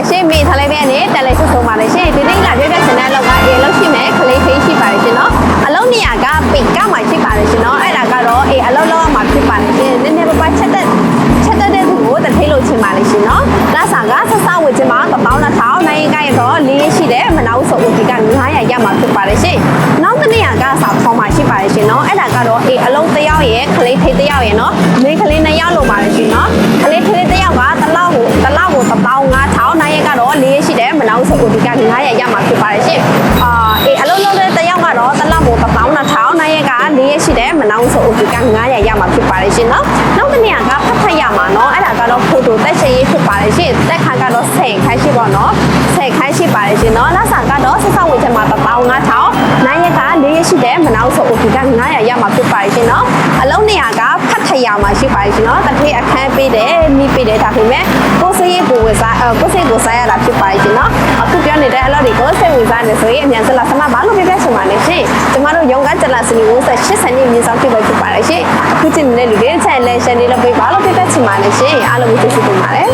ပါရှင်မိထားလိုက်တဲ့အနေတက်လိုက်ဆုံးပါလေရှင်ဒီနေ့လာပြပြစင်တဲ့အလောက်ကအေးလောက်ရှိမယ်ခလေးဖေးရှိပါတယ်ရှင်နော်အလုံးနေရာကပိတ်ကမှရှိပါတယ်ရှင်နော်အဲ့ဒါကတော့အေးအလုံးလောက်မှဖြစ်ပါတယ်ရှင်နည်းနည်းပါးပါးချက်တက်ချက်တက်တဲ့သူကိုတထေးလို့ချင်ပါလေရှင်နော်လာစာကဆက်ဆောက်ဝေချင်မှာကပေါင်းတစ်ထောင်နိုင်ကရတော့လေးရှိတယ်မနောက်ဆိုဦးဒီက900ရမှာဖြစ်ပါတယ်ရှင်နောက်တစ်နေရာကစာဖောင်းမှရှိပါတယ်ရှင်နော်အဲ့ဒါကတော့အေးအလုံးတစ်ယောက်ရဲ့ခလေးဖေးတစ်ယောက်ရဲ့နော်မိန်းကလေးနှစ်ယောက်လို့ပါတယ်ရှင်နော်ခလေး 15000နိုင်ရကတော့လေးရှိတယ်မနောက်ဆိုဦးဒီက900ရမှာဖြစ်ပါတယ်ရှင်အာအေးအလုံးလုံးတဲ့တစ်ယောက်ကတော့တစ်လောက်ကို12000နိုင်ရကလေးရှိတယ်မနောက်ဆိုဦးဒီက900ရမှာဖြစ်ပါတယ်ရှင်နော်နောက်တစ်နေရာကဖတ်ဖတ်ရမှာနော်အဲ့ဒါကတော့ဖိုတိုတက်ရှင်ရေးဖြစ်ပါတယ်ရှင်တက်ခါကတော့10ခိုင်းရှိပေါ့နော်10ခိုင်းရှိပါတယ်ရှင်နော်လက်ဆောင်ကတော့ဆက်ဆောက်ဝေချက်မှာ15000နိုင်ရကလေးရှိတယ်မနောက်ဆိုဦးဒီက900ရမှာဖြစ်ပါတယ်ရှင်နော်အလုံးနေရာကဖတ်ထရမှာရှိပါတယ်ရှင်နော်တစ်ထေးအခန်းပေးတယ်မိပေးတယ်ဒါပေမဲ့ကိုယ်စိတ်ရေးကို ဝယ်စားအဲကိုယ်စိတ်ကိုစားရတာဖြစ်ပါတယ်ရှင်နော်အခုပြောနေတဲ့အလုပ်တွေကိုစိတ်ဝင်စားနေဆိုရင်အမြန်စလာစမဘာလို့ပြပြချင်ပါလဲရှင်ကျမတို့ရုံကကျလာစနီဦးဆက်80နှစ်မြင့်ဆောင်ဖြစ်ပဲဖြစ်ပါတယ်ရှင်အခုချိန်နေတဲ့လူတွေ channel ရှယ်နေလို့ပြပါလို့ပြပြချင်ပါလဲရှင်အားလုံးကိုကျေးဇူးတင်ပါတယ်